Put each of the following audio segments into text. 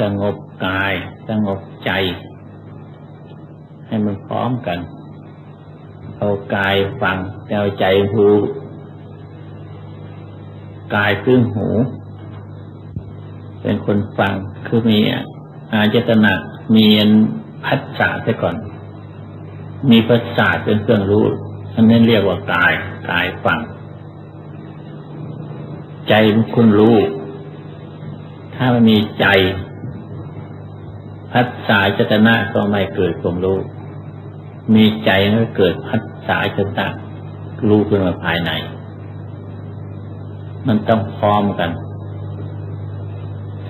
สงบกาย สงบใจ ให้มันพร้อมกัน เอากายฟังเอาใจหูกายคือหู เป็นคนฟังคือมีอาจตนะมีพัฒสาไปก่อน มีประสาทเป็นเครื่องรู้อันนั้นเรียกว่ากายกายฟัง ใจมันคุณรู้ ถ้ามันมีใจ พัฒสายจตนะก็ไม่เกิดความรู้ มีใจก็เกิดพัฒสายจตนะรู้ขึ้นมาภายใน มันต้องพร้อมกัน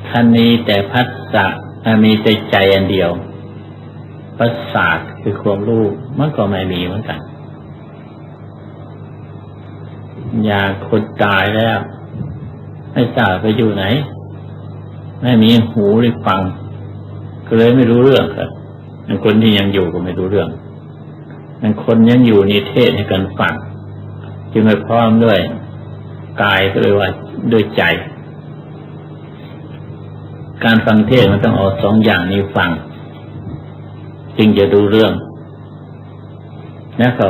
ท่านนี้แต่พัฒสะมีแต่ใจอันเดียวประสาทคือความรู้มันก็ไม่มีเหมือนกัน อย่างคนตายแล้ว ไม่ทราบไปอยู่ไหน ไม่มีหูได้ฟัง เลยไม่รู้เรื่องครับนคนที่ยังอยู่ก็ไม่รู้เรื่องมันคนยังอยู่นี่เทศให้กันฟังจึงไม่พร้อมด้วยกายก็เลยว่าด้วยใจ การฟังเทศมันต้องเอาสองอย่างนี้ฟัง จึงจะดูเรื่องแล้วก็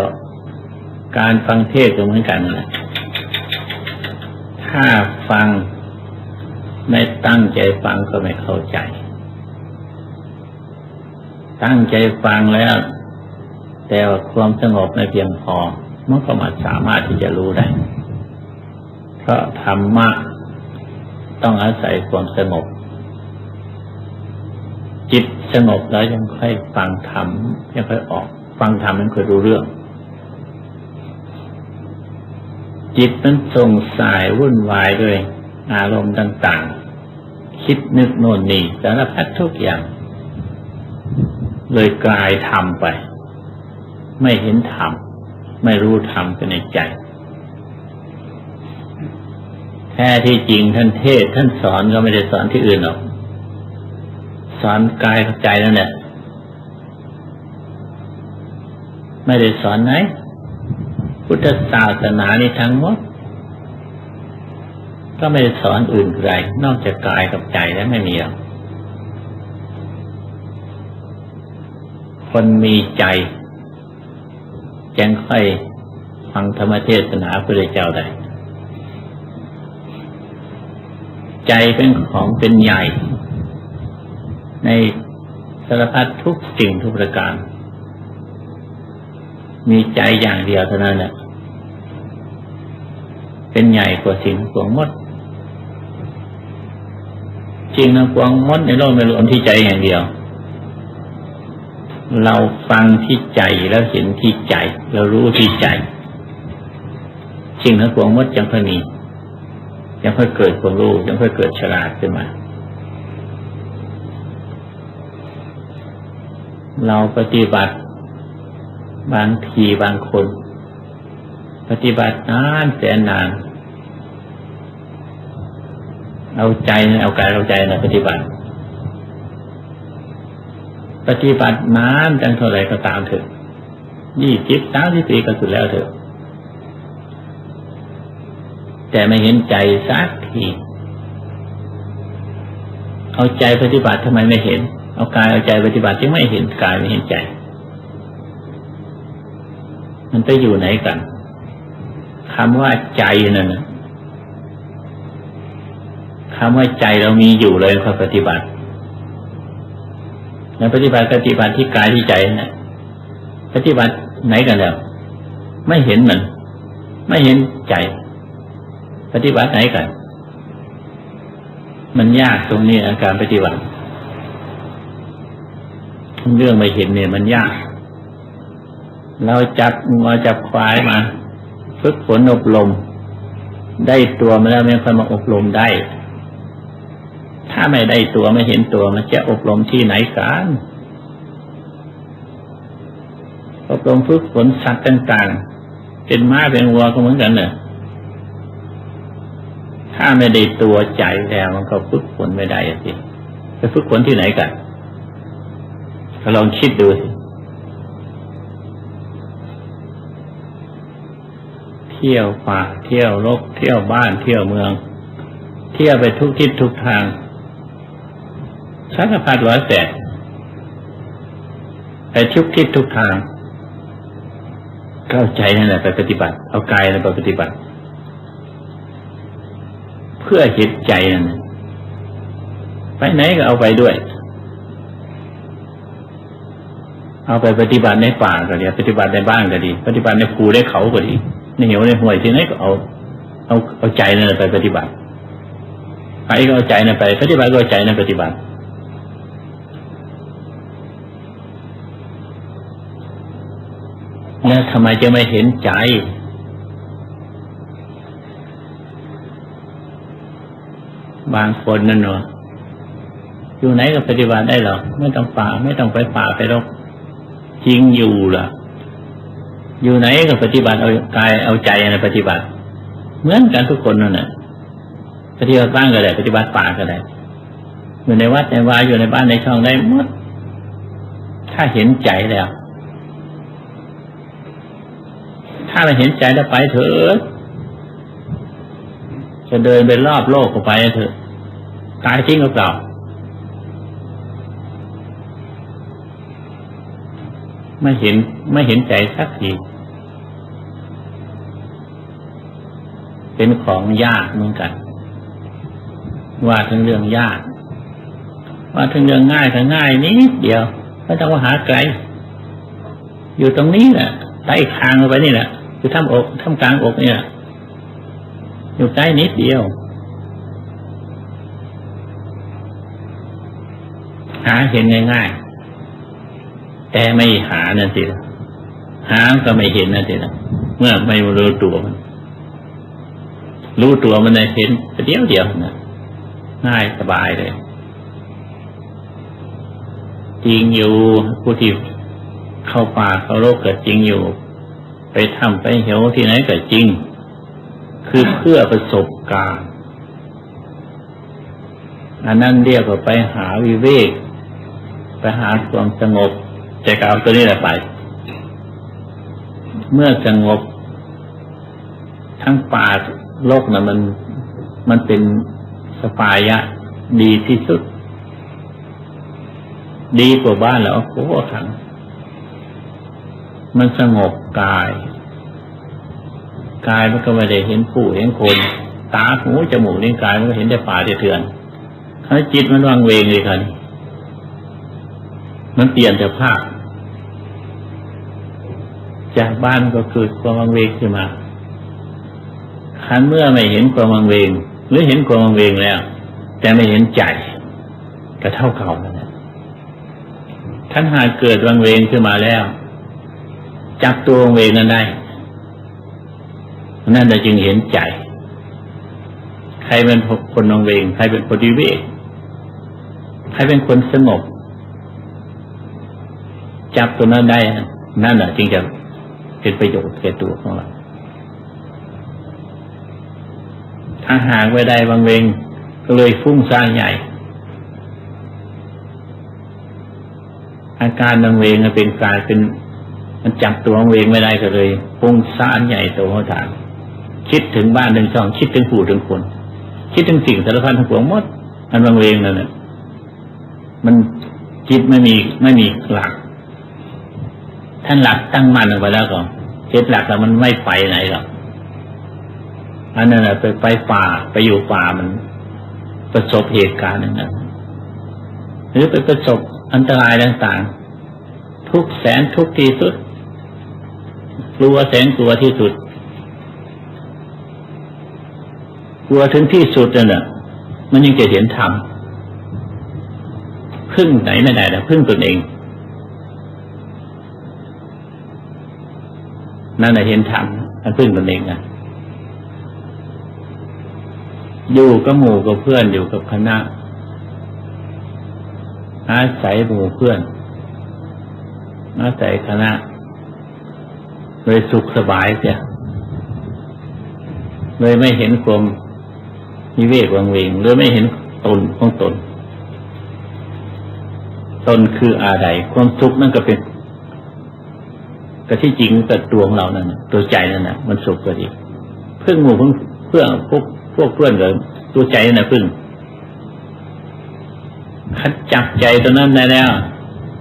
การฟังเทศก็เหมือนกันนะถ้าฟังไม่ตั้งใจฟังก็ไม่เข้าใจ ตั้งใจฟังแล้ว แต่ความสงบไม่เพียงพอมันก็มาสามารถที่จะรู้ได้ เพราะธรรมะต้องอาศัยความสงบ จิตสงบแล้วยังค่อยฟังธรรมยังค่อยออก ฟังธรรมมันค่อยรู้เรื่อง จิตมันส่งสายวุ่นวายด้วยอารมณ์ต่าง ๆ คิดนึกโน่นนี่สารพัดทุกอย่าง เลยกลายธรรมไป ไม่เห็นธรรมไม่รู้ธรรมเป็นในใจ แท้ที่จริงท่านเทศท่านสอนก็ไม่ได้สอนที่อื่นหรอก สอนกายกับใจนั่นแหละไม่ได้สอนไหน พุทธศาสนานี้ทั้งหมด ก็ไม่ได้สอนอื่นใดนอกจากกายกับใจแล้วไม่มีหรอก คนมีใจยังค่อยฟังธรรมเทศนาพระเจ้าได้ ใจเป็นของเป็นใหญ่ ในสารพัดทุกสิ่งทุกประการ มีใจอย่างเดียวเท่านั้นแหละเป็นใหญ่กว่าสิ่งปวงมดจริงนะปวงมดในโลกไม่รวมที่ใจอย่างเดียว เราฟังที่ใจแล้วเห็นที่ใจ เรารู้ที่ใจจริงนะปวงมดยังค่อยมียังค่อยเกิดความรู้ยังค่อยเกิดฉลาดขึ้นมา เราปฏิบัติบางทีบางคน ปฏิบัตินานแสนนาน เอาใจเอากายเอาใจนะปฏิบัติ ปฏิบัตินานจังเท่าไรก็ตามเถอะยี่สิบสามสิบปีก็สุดแล้วเถอะ แต่ไม่เห็นใจสักทีเอาใจปฏิบัติทำไมไม่เห็น เอากายเอาใจปฏิบัติจึงไม่เห็นกายไม่เห็นใจ มันไปอยู่ไหนกันคำว่าใจนั่นนะคำว่าใจเรามีอยู่เลยคอปฏิบัติ แล้วปฏิบัติปฏิบัติที่กายที่ใจนะปฏิบัติไหนกันแล้ว ไม่เห็นมัน ไม่เห็นใจ ปฏิบัติไหนกัน มันยากตรงนี้อาการปฏิบัติเรื่องไม่เห็นเนี่ย มันยาก เราจับงัวจับควายมาฝึกฝนอบรมได้ตัวมาแล้วไม่ค่อยมาอบรมได้ ถ้าไม่ได้ตัวไม่เห็นตัวมันจะอบรมที่ไหนกันอบรมฝึกฝนสัตว์ต่างๆ เป็นม้าเป็นวัวก็เหมือนกันเนอะถ้าไม่ได้ตัวใจแล้วมันก็ฝึกฝนไม่ได้สิจะฝึกฝนที่ไหนกันลองคิดดูสิที่ยวป่าเที่ยวรกเที่ยวบ้านเที่ยวเมือง เที่ยวไปทุกทิศทุกทาง สารพัดร้อยแสนไปทุกทิศทุกทาง เข้าใจนั่นแหละไปปฏิบัติ เอากายนั่นไปปฏิบัติ เพื่อเห็นใจนั่นน่ะไปไหนก็เอาไปด้วย เอาไปปฏิบัติในป่าก็ดีปฏิบัติในบ้านก็ดี ปฏิบัติในภูในเขาก็ดีในเหวในห้วยที่ไหนก็เอา เอาเอาใจนั่นนะไปปฏิบัติไปก็เอาใจนั่นไป ปฏิบัติก็เอาใจนั่นปฏิบัติ แล้วทำไมจะไม่เห็นใจ บางคนนั่นเนาะอยู่ไหนก็ปฏิบัติได้หรอกไม่ต้องป่าไม่ต้องไปป่าไปรกจริงอยู่ล่ะ อยู่ไหนก็ปฏิบัติเอากายเอาใจในปฏิบัติ เหมือนกันทุกคนนั่นแหละปฏิบัติบ้านก็ได้ ปฏิบัติป่าก็ได้อยู่ในวัดในวาอยู่ในบ้านในช่องได้หมดถ้าเห็นใจแล้ว ถ้าเราเห็นใจแล้วไปเถอะจะเดินไปรอบโลกก็ไปเถอะ ตายจริงหรือเปล่าไม่เห็นไม่เห็นใจสักทีเป็นของยากเหมือนกัน ว่าถึงเรื่องยาก ว่าถึงเรื่องง่ายก็ง่ายนิดเดียวไม่ต้องมาหาไกล อยู่ตรงนี้แหละใต้คางลงไปนี่แหละ อยู่ท่ามอกท่ามกลางอกเนี่ย อยู่ใกล้นิดเดียว หาเห็นง่ายๆ แต่ไม่หานั่นสิหาก็ไม่เห็นนั่นสิเมื่อไม่รู้ตัวมันรู้ตัวมันเห็นเดียวเดียวนะง่ายสบายเลยจริงอยู่ผู้ที่เข้าป่าเข้าโลกเกิดจริงอยู่ ไปทำไปเหวที่ไหนกิดจริง คือเพื่อประสบการณ์อันนั้นเรียกว่าไปหาวิเวก ไปหาความสงบใจกาวตัวนี้แหละไป เมื่อสงบ ทั้งป่าโลกนะ่ะมันมันเป็นสปายะดีที่สุด ดีกว่าบ้านแล้วโอ้โหขัง มันสงบกาย กายมันก็ไม่ได้เห็นผู้เห็นคน ตาหูจมูกนิ้วกายมันก็เห็นแต่ป่าเถื่อนถ้าจิตมันวางเวงเลยครับมันเปลี่ยนแต่ภาพ จากบ้านก็เกิดความวังเวงขึ้นมาคันเมื่อไม่เห็นความวังเวง หรือเห็นความวังเวงแล้ว แต่ไม่เห็นใจก็เท่าเก่าแล้วท่านหากเกิดวังเวงขึ้นมาแล้ว จับตัววังเวงนั้นได้นั่นจะจึงเห็นใจ ใครเป็นคนวังเวง ใครเป็นคนดีเวกใครเป็นคนสงบ จับตัวนั้นได้ นั่นแหละจึงจะเป็นประโยชน์แก่ตัวของเรา ถ้าหากไว้ได้บางเวงก็เลยฟุ้งซ่านใหญ่ อาการบางเวงเป็นกายเป็น มันจับตัวเวงไม่ได้ก็เลยฟุ้งซ่านใหญ่โตหัวฐาน คิดถึงบ้านถึงช่อง คิดถึงผู้ถึงคน คิดถึงสิ่งสารพัดทั้งปวงหมดอันบางเวงนั่นแหละมันจิตไม่มีไม่มีหลัก ท่านหลักตั้งมั่นลงไปแล้วก็เจ็ดหลักแล้วมันไม่ไปไหนหรอกอันนั้นแหละไปไปป่าไปอยู่ป่ามันประสบเหตุการณ์นั้นหรือไปประสบอันตรายต่างๆ ทุกแสนทุกทีสุด กลัวแสนกลัวที่สุด กลัวถึงที่สุดนั่นแหละมันยังจะเห็นธรรมพึ่งไหนไม่ได้แต่พึ่งตนเอง นั่นแหละเห็นธรรมมันพึ่งตนเองนะอยู่กับหมู่กับเพื่อนอยู่กับคณะ อาศัยหมู่เพื่อนอาศัยคณะ เลยสุขสบายเสียเลยไม่เห็นความมีเวกวังเวงหรือไม่เห็นตนของตน ตนคืออะไรความสุขนั่นก็เป็นก็ที่จริงแต่ตัวของเรานั่นตัวใจนั่นนะมันสุขก็ดีเพื่อนหมู่เพื่อนเพื่อนพวกพวกเพื่อนกับตัวใจนะพึ่งคัดจับใจตัวนั้นได้แล้ว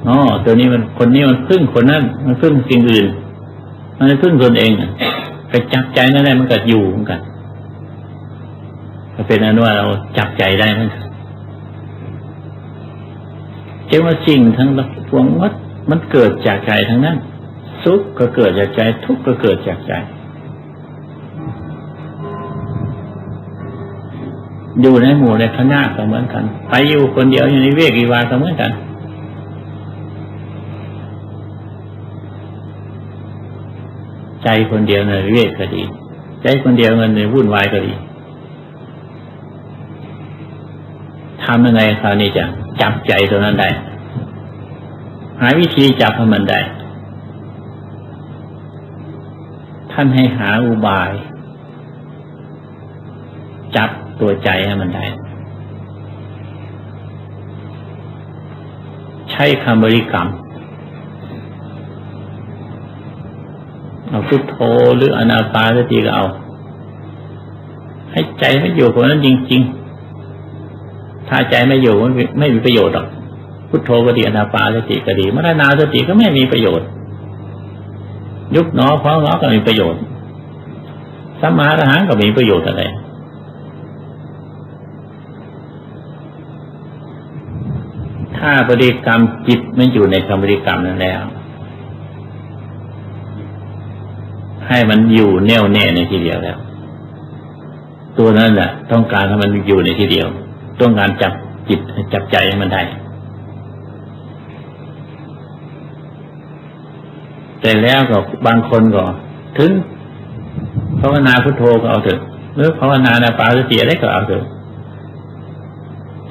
อ๋อตัวนี้มันคนนี้มันพึ่งคนนั้น มันพึ่งสิ่งอื่น มันไม่พึ่งตนเองไปจับใจนั่นแหละมันก็อยู่เหมือนกันก็เป็นอนุว่าเราจับใจได้เหมือนกันเจ้าว่าสิ่งทั้งปวงวัดมันเกิดจากใจทั้งนั้น สุขก็เกิดจากใจ ทุกข์ก็เกิดจากใจอยู่ในหมู่ในคณะก็เหมือนกัน ไปอยู่คนเดียวอยู่ในเวกีวาก็เหมือนกัน ใจคนเดียวในเวกก็ดี ใจคนเดียวมันในวุ่นวายก็ดีทำยังไงคราวนี้จะจับใจตัวนั้นได้ หาวิธีจับให้มันได้ ท่านให้หาอุบาย จับตัวใจให้มันได้ ใช้คำบริกรรม เอาพุทโธหรืออนาปาสติก็เอา ให้ใจไม่อยู่กับนั้นจริง ๆ ถ้าใจไม่อยู่ไม่ไม่มีประโยชน์หรอกพุทโธก็ดีอนาปาสติก็ดีมรณาสติก็ไม่มีประโยชน์ ยุบหนอพองหนอก็มีประโยชน์สัมมาทหารก็มีประโยชน์อะไรถ้าบริกรรมจิตไม่อยู่ในคำบริกรรมนั้นแล้ว ให้มันอยู่แน่วแน่ในทีเดียวแล้ว ตัวนั้นแหละต้องการให้มันอยู่ในทีเดียว ต้องการจับจิตจับใจให้มันได้แต่แล้วก็บางคนก็ถึงภาวนาพุทโธก็เอาเถอะหรือภาวนานาปาสติอะไรก็เอาเถอะ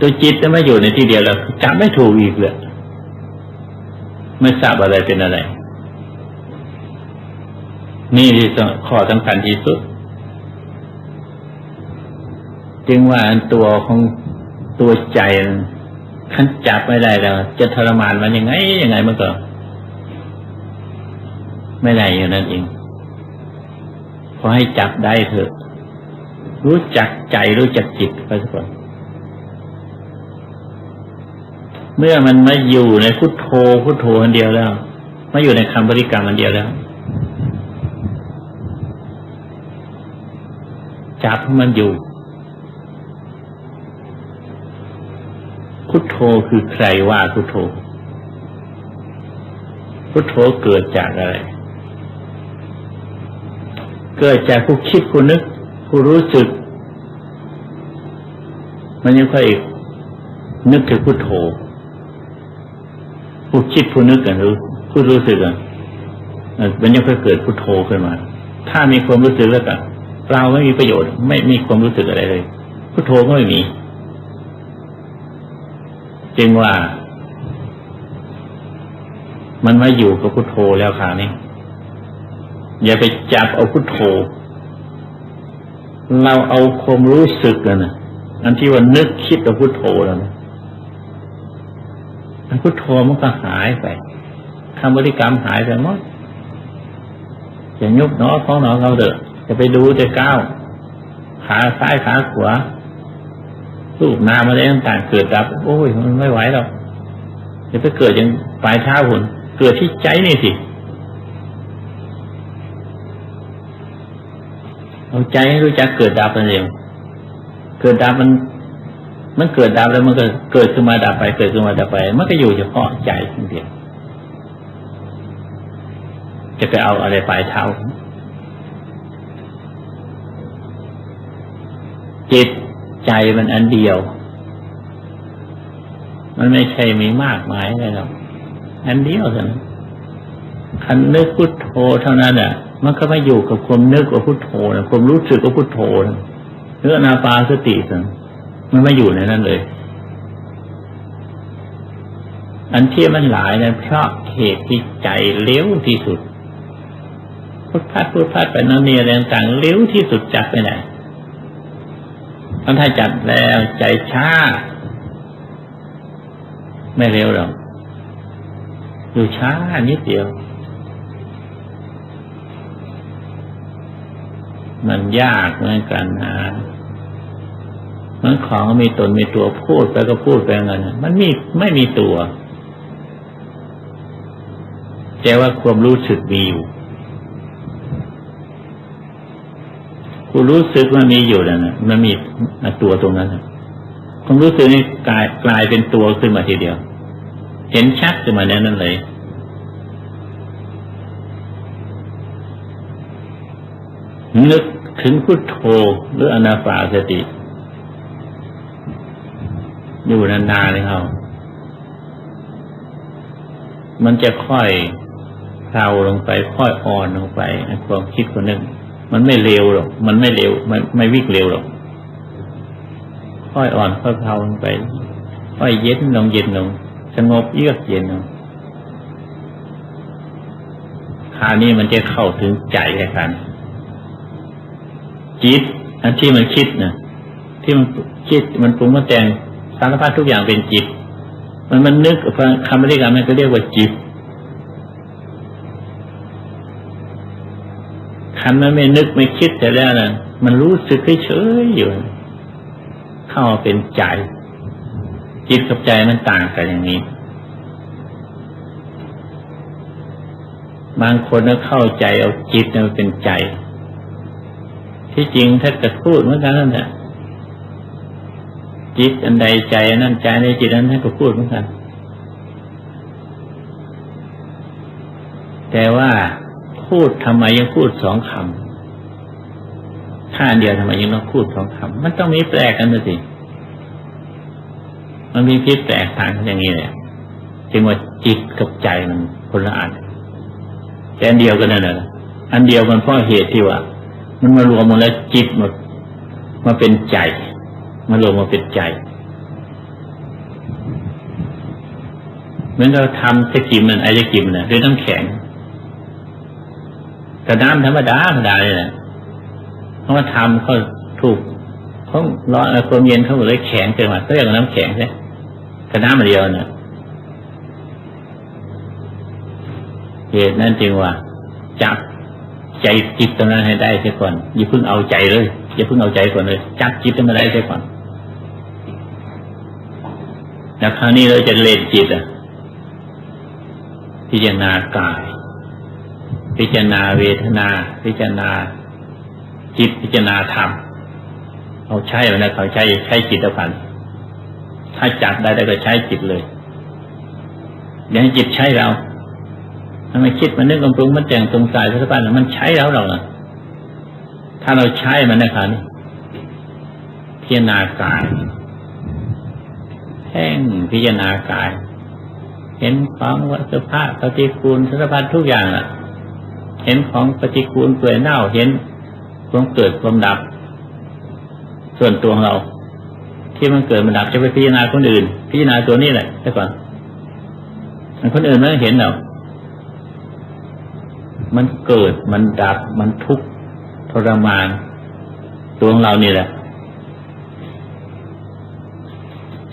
ตัวจิตจะไม่อยู่ในที่เดียวแล้วจำไม่ถูกอีกเลยไม่ทราบอะไรเป็นอะไร นี่ที่ข้อสำคัญที่สุด จึงว่าตัวของตัวใจขันจับไม่ได้แล้ว จะทรมานมันยังไงยังไงมันก็ ไม่ได้อยู่นั้นเองขอให้จับได้เถอะ รู้จักใจรู้จักจิตไปสักคนเมื่อมันมาอยู่ในพุทโธพุทโธอันเดียวแล้วมาอยู่ในคำบริกรรมอันเดียวแล้ว จับมันอยู่ พุทโธคือใครว่าพุทโธ พุทโธเกิดจากอะไร เกิดจากผู้คิดผู้นึก ผู้รู้สึก มันยังค่อยนึกถึงพุทโธผู้คิดผู้นึกกันรู้ผู้รู้สึกกันมันยังค่อยเกิดพุทโธขึ้นมา ถ้ามีความรู้สึกแล้วกัน เราไม่มีประโยชน์ ไม่มีความรู้สึกอะไรเลยพุทโธก็ไม่มี จึงว่า มันมาอยู่กับพุทโธแล้วคราวนี้อย่าไปจับเอาพุทโธ เราเอาความรู้สึกกันนะอันที่ว่านึกคิดกับพุทโธแล้วนะพุทโธมันก็หายไปคำบริกรรมหายไปหมดจะยุบหนอของหนอเราเด้อ จะไปดูจะก้าวขาซ้ายขาขวาลูกนามาได้ต่างๆเกิดดับ โอ้ยมันไม่ไหวหรอกจะไปเกิดยังปลายเท้าหุ่นเกิดที่ใจนี่สิเอาใจให้รู้จักเกิดดับนั่นเองเกิดดับมัน มันเกิดดับแล้วมันก็เกิดขึ้นมาดับไป เกิดขึ้นมาดับไป มันก็อยู่เฉพาะใจคนเดียวจะไปเอาอะไรปลายเท้า จิตใจมันอันเดียว มันไม่ใช่มีมากมายอะไรหรอกอันเดียวเท่านั้นคันนึกพุทโธเท่านั้นอะ มันก็ไม่อยู่กับความนึกกับพุทโธนะความรู้สึกกับพุทโธนะเรื่องนาปาสติสัมันไม่อยู่ในนั้นเลย อันที่มันหลายนะเพราะเหตุที่ใจเลี้ยวที่สุดพุทพัดพุทพัดไปนั่นนี่อะไรต่างเลี้ยวที่สุดจับไปไหน มันถ้าจัดแล้วใจช้า ไม่เร็วหรอกอยู่ช้านิดเดียว มันยากเหมือนกันนะมันของมีตนมีตัวพูดไปก็พูดไปงั้นมันมีไม่มีตัวแต่ว่าความรู้สึกมีอยู่ กูรู้สึกว่ามีอยู่นั่นนะมันมีตัวตรงนั้นนะความรู้สึกนี่กลายกลายเป็นตัวขึ้นมาทีเดียว เห็นชัดขึ้นมาแน่นั่นเลยนึกถึงพุทโธหรืออนาปาสติ อยู่นานๆเลยเขามันจะค่อยเพลาลงไปค่อยอ่อนลงไปความคิดคนหนึ่ง มันไม่เร็วหรอก มันไม่เร็วไม่ไม่วิ่งเร็วหรอก ค่อยอ่อนค่อยเพลาลงไป ค่อยเย็นลงเย็นลงสงบเยือกเย็นลงคราวนี้มันจะเข้าถึงใจแค่กันจิตอันที่มันคิดนะที่มันคิดมันปรุงมันแต่งสารพัดทุกอย่างเป็นจิต มันมันนึกคำบริกรรมมันก็เรียกว่าจิต คันมันไม่นึกไม่คิดแต่แล้วนะมันรู้สึกเฉยๆอยู่ เข้าเป็นใจ จิตกับใจมันต่างกันอย่างนี้ บางคนก็เข้าใจเอาจิตมันเป็นใจ ที่จริงถ้าจะพูดเหมือนกันนั่นแหละจิตอันใดใจนั่นใจในจิตนั้นท่านก็พูดเหมือนกัน แต่ว่า พูดทำไมยังพูดสองคำถ้าเดียวทำไมยังต้องพูดสองคำมันต้องมีแปลกกันสิมันมีพิษแตกต่างกันอย่างนี้แหละจึงว่าจิตกับใจมันคนละอันแต่อันเดียวกันนั่นแหละอันเดียวกันเพราะเหตุที่ว่า มันมารวมมาแล้วจิตมามาเป็นใจมารวมมาเป็นใจเหมือนเราทำตะกิมนั่นไอ้ตะกิมน่ะด้วยน้ำแข็ง กระน้ำธรรมดาธรรมดาเลยนะเพราะว่าทำเขาถูกเขาร้อนความเย็นเขาเลยแข็งเกินมาเขาเรียกว่าน้ำแข็งใช่กระน้ำมาเดียวเนี่ยเหตุนั้นจึงว่า จับใจจิตตรงนั้นให้ได้เสียก่อนอย่าเพิ่งเอาใจเลยอย่าเพิ่งเอาใจก่อนเลย จับจิตตรงนั้นได้เสียก่อนแล้วคราวนี้เราจะเล่นจิตอะพิจารณากาย พิจารณาเวทนา พิจารณาจิตพิจารณาธรรมเอาใช้แล้วนะเขาใช้ใช้จิตพันถ้าจับได้ได้ก็ใช้จิตเลยอย่างจิตใช้เราถ้าไม่คิดมันนึกมันปรุงมันแต่งตรงสายสัพพานมันใช้เราเราถ้าเราใช้มันนะครับนี่พิจารณากายแห้งพิจารณากาย เห็นของวัฏภาพปฏิกูลสารพัดทุกอย่างอะ เห็นของปฏิกูลเปื่อยเน่าเห็นความเกิดความดับ ส่วนตัวของเรา ที่มันเกิดมันดับจะไปพิจารณาคนอื่น พิจารณาตัวนี้แหละใช่ก่อนคนอื่นไม่เห็นหรอกมันเกิดมันดับมันทุกข์ทรมาน ตัวของเรานี่แหละ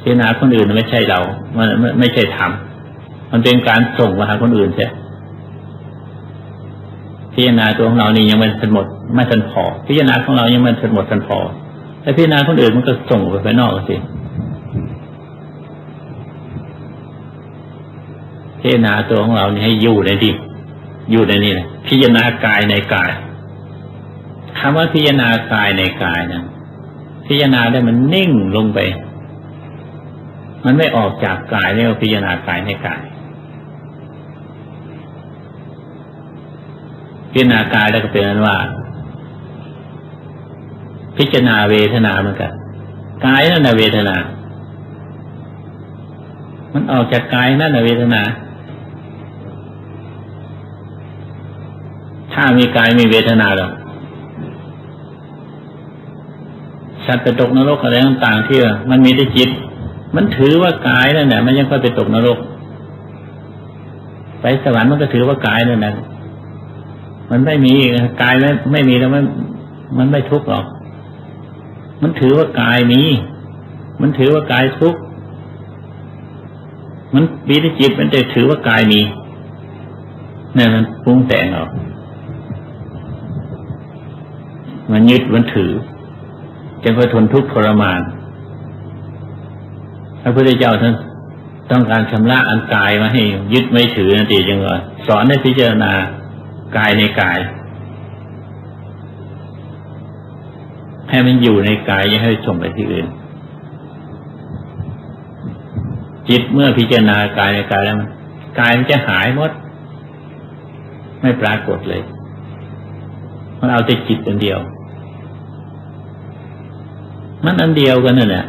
พิจารณาคนอื่นไม่ใช่เรา มันไม่ใช่ธรรมมันเป็นการส่งมาหาคนอื่นใช่ พิจารณาตัวของเรานี่ยังไม่ทันหมดไม่ทันพอ พิจารณาของเรายังไม่ทันหมดทันพอแต่พิจารณาคนอื่นมันก็ส่งไปไปนอกสิพิจารณาตัวของเรานี่ให้อยู่ในที่อยู่ในนี่นะพิจารณากายในกายคำว่าพิจารณากายในกายนะพิจารณาได้มันนิ่งลงไป มันไม่ออกจากกายเรียกว่าพิจารณากายในกาย พิจารณากายแล้วก็เป็นนั้นว่า พิจารณาเวทนาเหมือนกันกายนั่นนะเวทนา มันออกจากกายนั่นนะเวทนา ถ้ามีกายมีเวทนาหรอกสัตว์ไปตกนรกอะไรต่างๆที่มันมีแต่จิต มันถือว่ากายนั่นแหละมันยังค่อยไปตกนรก ไปสวรรค์มันก็ถือว่ากายนั่นแหละ มันไม่มีกายไม่ไม่มีแล้วมันมันไม่ทุกข์หรอก มันถือว่ากายมี มันถือว่ากายทุกข์มันมีที่จิตมันจะถือว่ากายมีนี่มันปรุงแต่งออกมันยึดมันถือจึงค่อยทนทุกข์ทรมาน พระพุทธเจ้าท่านต้องการชำระอันกายมาให้ยึดไม่ถือนั่นเองจึงว่าสอนให้พิจารณา กายในกาย ให้มันอยู่ในกายอย่าให้ส่งไปที่อื่น จิตเมื่อพิจารณากายในกายแล้วกายมันจะหายหมด ไม่ปรากฏเลย มันเอาแต่จิตอันเดียว มันอันเดียวกันนั่นแหละ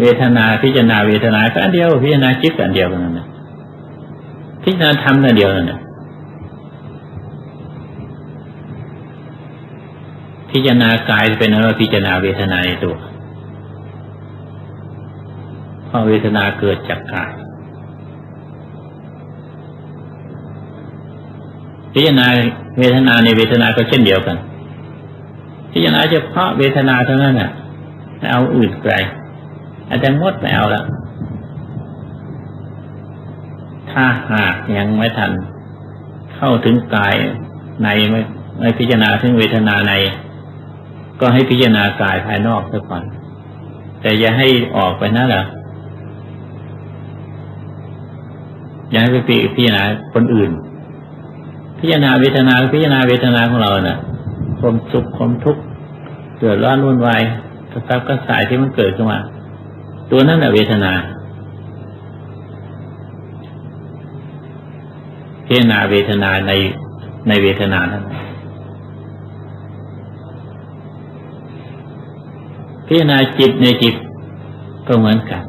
เวทนาพิจารณาเวทนาก็อันเดียวพิจารณาจิตอันเดียวกันนั่นแหละพิจารณาธรรมอันเดียวนั่นแหละ พิจารณากายเป็นอะไรพิจารณาเวทนาในตัวเพราะเวทนาเกิดจากกาย พิจารณาเวทนาในเวทนาก็เช่นเดียวกัน พิจารณาเฉพาะเวทนาเท่านั้นน่ะไม่เอาอื่นไกลอาจจะงดไม่เอาละถ้าหากยังไม่ทัน เข้าถึงกายในไม่ไม่พิจารณาถึงเวทนาใน ก็ให้พิจารณากายภายนอกซะก่อน แต่อย่าให้ออกไปนั่นแหละอย่าให้ไปพิจารณาคนอื่น พิจารณาเวทนาพิจารณาเวทนาของเราเนะ่ะความสุขความทุกข์เดือดร้อนวุ่นวายกระซับกระสายที่มันเกิดขึ้นมา ตัวนั้นแหละเวทนาพิจารณาเวทนาในในเวทนานั้น พิจารณาจิตในจิตก็เหมือนกัน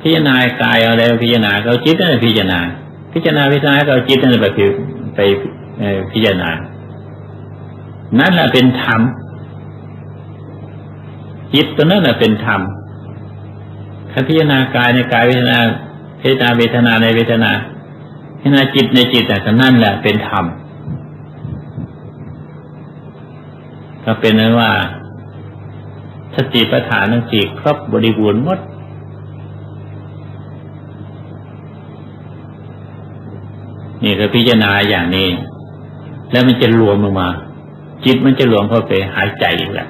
พิจารณากายเอาแล้วพิจารณาเอาจิตนั่นพิจารณา พิจารณาเวทนาเอาจิตนั่นไปไปพิจารณา นั่นแหละเป็นธรรม จิตตัวนั้นแหละเป็นธรรมถ้าพิจารณากายในกายเวทนาพิจารณาเวทนาในเวทนาพิจารณาจิตในจิตแต่นั่นแหละเป็นธรรม ก็เป็นนั้นว่าสติปัฏฐานทั้งสี่ครบบริบูรณ์หมด นี่ก็พิจารณาอย่างนี้ แล้วมันจะรวมลงมา จิตมันจะรวมเข้าไปหายใจอีกแล้ว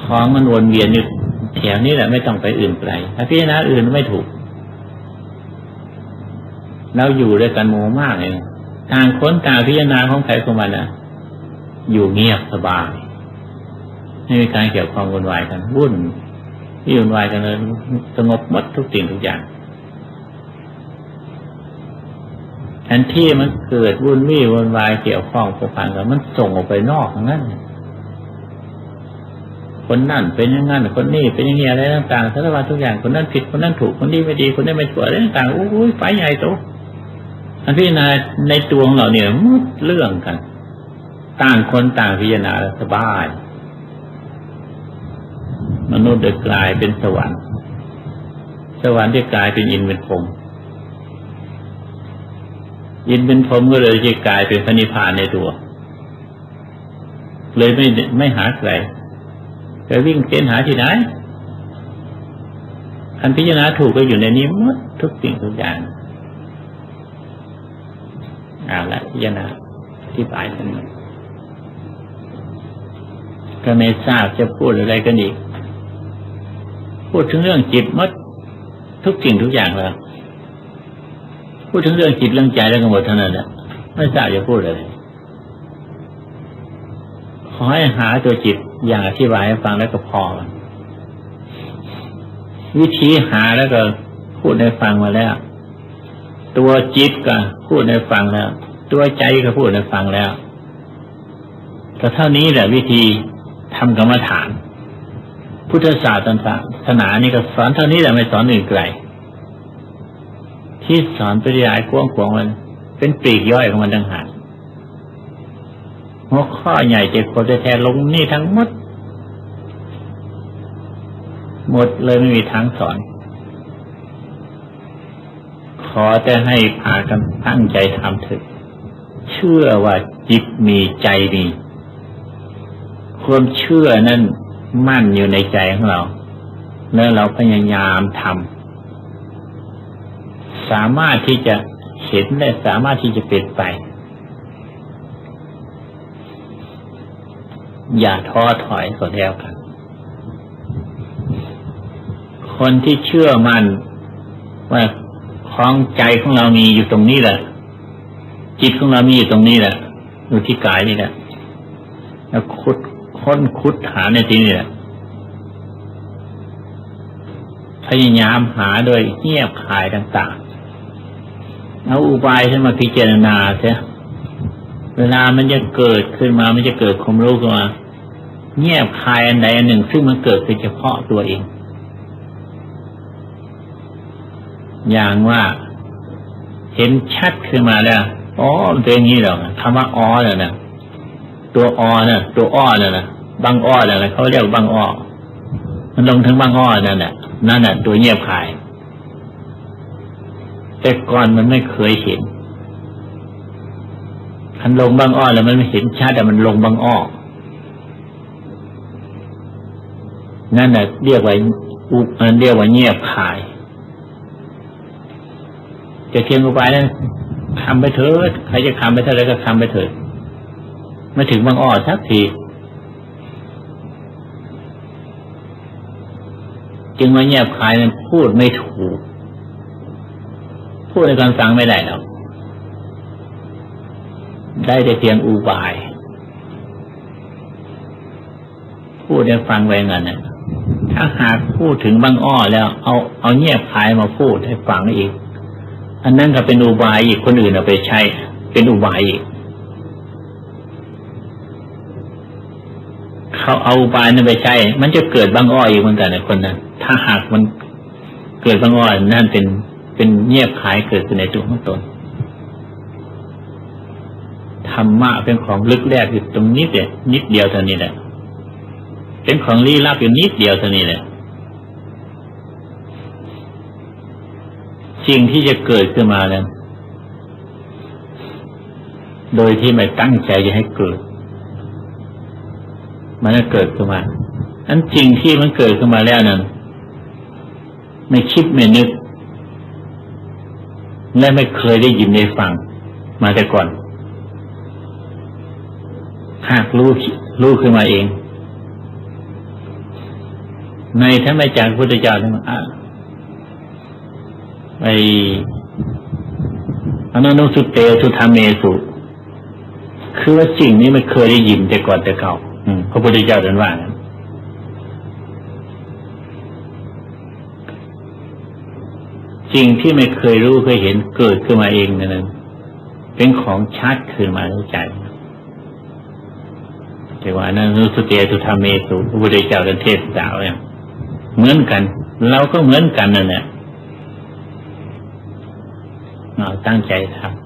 ของมันวนเวียนอยู่แถวนี้แหละไม่ต้องไปอื่นไกลถ้าพิจารณาอื่นไม่ถูกเราอยู่ด้วยกันโมมากเลย ต่างคนต่างพิจารณาของใครของมันอะอยู่เงียบสบายไม่มีการเกี่ยวข้องวุ่นวายกันวุ่นที่วุ่นวายกันเลยสงบหมดทุกสิ่งทุกอย่างแทนที่มันเกิดวุ่นวี่วุ่นวายเกี่ยวข้องผูกพันกันมันส่งออกไปนอกงนั้นคนนั่นเป็นอย่างนั้นคนนี้เป็นอย่างนี้อะไรต่างๆสารพัดทุกอย่างคนนั้นผิดคนนั้นถูกคนนี้ไม่ดีคนนี้ไม่ชั่วอะไรต่างๆโอ้ยไฟใหญ่โต อันพิจารณาในตัวของเราเนี่ยมุดเรื่องกัน ต่างคนต่างพิจารณาสบาย มนุษย์เดกลายเป็นสวรรค์ สวรรค์ที่กลายเป็นอินเป็นพรมอินเป็นพรมก็เลยจะกลายเป็นพระนิพพานในตัว เลยไม่ไม่หาใครจะวิ่งเต้นหาที่ไหนคันพิจารณาถูกก็อยู่ในนี้หมดทุกสิ่งทุกอย่าง อาและพิจารณาที่ปลายกันก็ไม่ทราบจะพูดอะไรกันอีก พูดถึงเรื่องจิตมดทุกสิ่งทุกอย่างแล้วพูดถึงเรื่องจิตเรื่องใจแล้วก็หมดเท่านั้นแหละไม่ทราบจะพูดอะไรขอให้หาตัวจิตอย่างอธิบายให้ฟังแล้วก็พอ วิธีหาแล้วก็พูดให้ฟังมาแล้ว ตัวจิตก็พูดให้ฟังแล้ว ตัวใจก็พูดให้ฟังแล้วก็เท่านี้แหละวิธีทำกรรมฐาน พุทธศาสตร์ต่าศาสนานี่ก็สอนเท่านี้แหละไม่สอนอื่นไกลที่สอนปริยายกว้างขวางมัน เป็นปลีกย่อยของมันต่างหากหัวข้อใหญ่เจ็ดคนแท้ลงนี่ทั้งหมด หมดเลยไม่มีทางสอน อแต่ให้พากันตั้งใจทำเถิดเชื่อว่าจิตมีใจมีความเชื่อนั้นมั่นอยู่ในใจของเรา แล้วเราพยายามทำสามารถที่จะเห็นและสามารถที่จะเปลี่ยนไป อย่าท้อถอยก็แล้วกัน คนที่เชื่อมั่นว่า ของใจของเรามีอยู่ตรงนี้แหละ จิตของเรามีอยู่ตรงนี้แหละอยู่ที่กายนี่แหละแล้วคุดค้นคุดหาในที่นี่แหละพยายามหาโดยเงียบขายต่างๆเอาอุบายขึ้นมาพิจารณาเสียเวลามันจะเกิดขึ้นมา มันจะเกิดความรู้ขึ้นมา เงียบคายอันใดอันหนึ่ง ซึ่งมันเกิดเป็นเฉพาะตัวเอง อย่างว่า เห็นชัดขึ้นมาแล้วอ๋อเป็นอย่างนี้หรอกคำว่าอ๋อเนี่ยนะตัวอเนี่ยตัวอ้อเนี่ยนะบางอ้อเนี่ยนะเขาเรียกบางอ้อมันลงถึงบางอ้อนั่นแหละนั่นแหละตัวเงียบคาย แต่ก่อนมันไม่เคยเห็นคันลงบางอ้อแล้วมันไม่เห็นชัดแต่มันลงบางอ้อนั่นแหละเรียกว่าอุมันเรียกว่าเงียบคาย จะเทียมอุบายนั้นทำไปเถิดใครจะทำไปเท่าไรก็ทำไปเถิดไม่ถึงบางอ้อสักทีจึงว่าเงียบคายนั้นพูดไม่ถูก พูดในการฟังไม่ได้หรอกได้แต่เพียงอุบาย พูดให้ฟังไว้เงั้นนะถ้าหากพูดถึงบางอ้อแล้ว เอาเอาเงียบคายมาพูดให้ฟังอีก อันนั้นก็เป็นอุบายอีกคนอื่นเอาไปใช้ เป็นอุบายอีกเขาเอาอุบายนั้นไปใช้ มันจะเกิดบางอ้ออีกเหมือนกันในคนนั้นถ้าหากมันเกิดบางอ้อนั่นเป็นเป็นเงียบคายเกิดขึ้นในตัวของตนธรรมะเป็นของลึกแรกอยู่ตรงนี้เดียนิดเดียวเท่านี้แหละเป็นของลี้ลับอยู่นิดเดียวเท่านี้แหละ สิ่งที่จะเกิดขึ้นมานั้น โดยที่ไม่ตั้งใจจะให้เกิด มันจะเกิดขึ้นมาอันจริงที่มันเกิดขึ้นมาแล้วนั้น ไม่คิดไม่นึก และไม่เคยได้ยินได้ฟังมาแต่ก่อน หากรู้รู้ขึ้นมาเอง ในท่านอาจารย์พุทธเจ้าท่านอ่า ไปอนันตุสุเตสุธรรมเมสุ คือว่าสิ่งนี้ไม่เคยได้ยินแต่ก่อนแต่เก่าพระพุทธเจ้าท่านว่านะสิ่งที่ไม่เคยรู้เคยเห็นเกิดขึ้นมาเองนั่นเป็นของชัดขึ้นมาในใจแต่ว่านั้นสุเตสุธรรมเมสุพระพุทธเจ้าท่านเทศสาวเนี่ยเหมือนกัน เราก็เหมือนกันนั่นแหละ ตั้งใจทำ